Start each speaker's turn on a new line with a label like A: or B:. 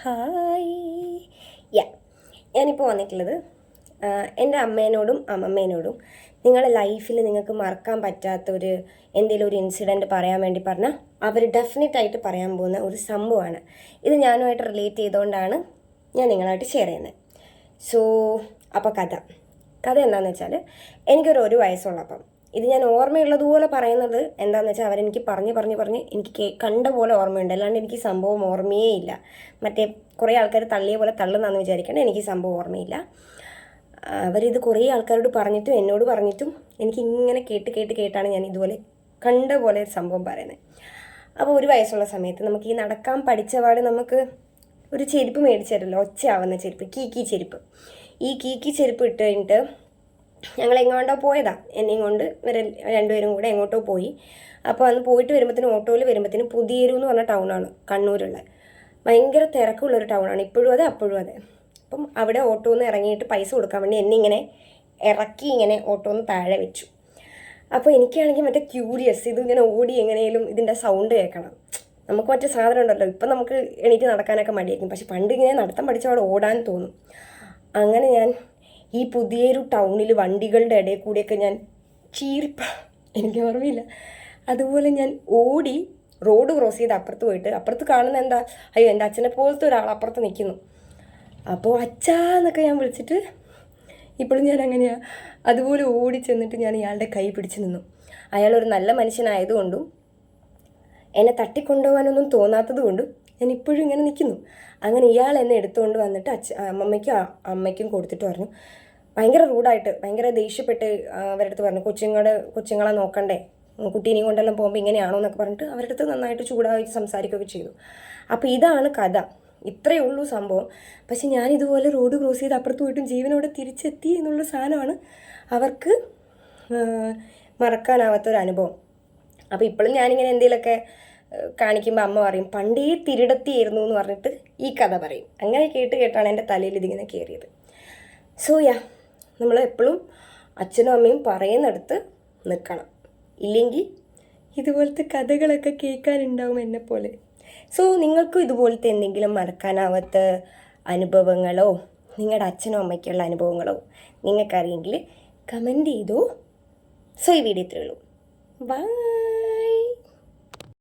A: Hi. യാ ഞാനിപ്പോൾ വന്നിട്ടുള്ളത് എന്റെ അമ്മേനോടും അമ്മമ്മേനോടും. നിങ്ങളുടെ ലൈഫിൽ നിങ്ങൾക്ക് മറക്കാൻ പറ്റാത്ത ഒരു എന്തെങ്കിലും ഒരു ഇൻസിഡന്റ് പറയാൻ വേണ്ടി പറഞ്ഞാൽ അവർ ഡെഫിനറ്റായിട്ട് പറയാൻ പോകുന്ന ഒരു സംഭവമാണ്. ഇത് ഞാനുമായിട്ട് റിലേറ്റ് ചെയ്തുകൊണ്ടാണ് ഞാൻ നിങ്ങളായിട്ട് ഷെയർ ചെയ്യുന്നത് സോ അപ്പോൾ കഥ. കഥ എന്താണെന്ന് വെച്ചാൽ എനിക്കൊരു ഒരു വയസ്സുള്ളപ്പം. ഇത് ഞാൻ ഓർമ്മയുള്ളതുപോലെ പറയുന്നത് എന്താണെന്ന് വെച്ചാൽ അവരെനിക്ക് പറഞ്ഞ് പറഞ്ഞ് പറഞ്ഞ് എനിക്ക് കണ്ട പോലെ ഓർമ്മയുണ്ട്. അല്ലാണ്ട് എനിക്ക് സംഭവം ഓർമ്മയേ ഇല്ല. മറ്റേ കുറേ ആൾക്കാർ തള്ളിയ പോലെ തള്ളുന്നാന്ന് വിചാരിക്കേണ്ട. എനിക്ക് സംഭവം ഓർമ്മയില്ല. അവരിത് കുറേ ആൾക്കാരോട് പറഞ്ഞിട്ടും എന്നോട് പറഞ്ഞിട്ടും എനിക്ക് ഇങ്ങനെ കേട്ട് കേട്ട് കേട്ടാണ് ഞാൻ ഇതുപോലെ കണ്ട പോലെ സംഭവം പറയുന്നത് അപ്പോൾ ഒരു വയസ്സുള്ള സമയത്ത് നമുക്ക് ഈ നടക്കാൻ പഠിച്ച പാട് നമുക്ക് ഒരു ചെരുപ്പ് മേടിച്ചു തരുമല്ലോ ഒച്ചയാവുന്ന ചെരുപ്പ്. കീക്കി ചെരുപ്പ്. ഈ കീക്കി ചെരുപ്പ് ഇട്ട് കഴിഞ്ഞിട്ട് ഞങ്ങൾ എങ്ങോട്ടോ പോയതാ. എന്നെയും കൊണ്ട് രണ്ടുപേരും കൂടെ എങ്ങോട്ടോ പോയി. അപ്പോൾ അന്ന് പോയിട്ട് വരുമ്പോഴത്തേനും ഓട്ടോയിൽ വരുമ്പോഴത്തേനും പുതിയൊരു എന്ന് പറഞ്ഞ ടൗണാണ് കണ്ണൂരുള്ള. ഭയങ്കര തിരക്കുള്ളൊരു ടൗണാണ് ഇപ്പോഴും അതെ അപ്പോഴും അതെ. അപ്പം അവിടെ ഓട്ടോ നിന്ന് ഇറങ്ങിയിട്ട് പൈസ കൊടുക്കാൻ വേണ്ടി എന്നെ ഇങ്ങനെ ഇറക്കി ഇങ്ങനെ ഓട്ടോ ഒന്ന് താഴെ വെച്ചു. അപ്പോൾ എനിക്കാണെങ്കിൽ മറ്റേ ക്യൂരിയസ് ഇതിങ്ങനെ ഓടി എങ്ങനെയും ഇതിന്റെ സൗണ്ട് കേൾക്കണം. നമുക്ക് മറ്റേ സാധനം ഉണ്ടല്ലോ ഇപ്പം നമുക്ക് എണീറ്റ് നടക്കാനൊക്കെ മടിയായിരിക്കും. പക്ഷെ പണ്ട് ഇങ്ങനെ നടത്തം പഠിച്ച അവിടെ ഓടാൻ തോന്നും. അങ്ങനെ ഞാൻ ഈ പുതിയൊരു ടൗണിൽ വണ്ടികളുടെ ഇടയിൽ കൂടിയൊക്കെ ഞാൻ ചീറിപ്പ എനിക്ക് ഓർമ്മയില്ല. അതുപോലെ ഞാൻ ഓടി റോഡ് ക്രോസ് ചെയ്ത് അപ്പുറത്ത് പോയിട്ട് അപ്പുറത്ത് കാണുന്ന എന്താ? അയ്യോ എന്റെ അച്ഛനെ പോലത്തെ ഒരാൾ അപ്പുറത്ത് നിൽക്കുന്നു അപ്പോൾ അച്ഛാ എന്നൊക്കെ ഞാൻ വിളിച്ചിട്ട് ഇപ്പോഴും ഞാൻ അങ്ങനെയാണ് അതുപോലെ ഓടി ചെന്നിട്ട് ഞാൻ ഇയാളുടെ കൈ പിടിച്ച് നിന്നു. അയാൾ ഒരു നല്ല മനുഷ്യനായതുകൊണ്ടും എന്നെ തട്ടിക്കൊണ്ടുപോകാനൊന്നും തോന്നാത്തത് കൊണ്ടും ഞാൻ ഇപ്പോഴും ഇങ്ങനെ നിൽക്കുന്നു. അങ്ങനെ ഇയാൾ എന്നെ എടുത്തുകൊണ്ട് വന്നിട്ട് അച്ഛ അമ്മമ്മയ്ക്കും അമ്മയ്ക്കും കൊടുത്തിട്ട് പറഞ്ഞു. ഭയങ്കര റൂഡായിട്ട് ഭയങ്കര ദേഷ്യപ്പെട്ട് അവരുടെ അടുത്ത് പറഞ്ഞു കൊച്ചുങ്ങളുടെ കൊച്ചുങ്ങളെ നോക്കണ്ടേ? കുട്ടീനെയും കൊണ്ടെല്ലാം പോകുമ്പോൾ ഇങ്ങനെയാണോ? എന്നൊക്കെ പറഞ്ഞിട്ട് അവരുടെ അടുത്ത് നന്നായിട്ട് ചൂടായി സംസാരിക്കുകയൊക്കെ ചെയ്തു. അപ്പോൾ ഇതാണ് കഥ. ഇത്രയേ ഉള്ളൂ സംഭവം. പക്ഷെ ഞാൻ ഇതുപോലെ റോഡ് ക്രോസ് ചെയ്ത് അപ്പുറത്ത് പോയിട്ടും ജീവനോടെ തിരിച്ചെത്തി എന്നുള്ള സാധനമാണ് അവർക്ക് മറക്കാനാവാത്ത മറക്കാനാവാത്തൊരു അനുഭവം അപ്പോൾ ഇപ്പോഴും ഞാനിങ്ങനെ എന്തെങ്കിലുമൊക്കെ കാണിക്കുമ്പോൾ അമ്മ പറയും പണ്ടേ തിരിടത്തിയായിരുന്നു എന്ന് പറഞ്ഞിട്ട് ഈ കഥ പറയും. അങ്ങനെ കേട്ട് കേട്ടാണ് എന്റെ തലയിൽ ഇതിങ്ങനെ കയറിയത് സോ യാ നമ്മൾ എപ്പോഴും അച്ഛനും അമ്മയും പറയുന്നിടത്ത് നിൽക്കണം ഇല്ലെങ്കിൽ ഇതുപോലത്തെ കഥകളൊക്കെ കേൾക്കാനുണ്ടാവും എന്നെ പോലെ. സോ നിങ്ങൾക്കും ഇതുപോലത്തെ എന്തെങ്കിലും മറക്കാനാവാത്ത അനുഭവങ്ങളോ നിങ്ങളുടെ അച്ഛനോ അമ്മയ്ക്കുള്ള അനുഭവങ്ങളോ നിങ്ങൾക്കറിയെങ്കിൽ കമന്റ് ചെയ്തു. സോ ഈ വീഡിയോ ഇത്രയുള്ളൂ ബൈ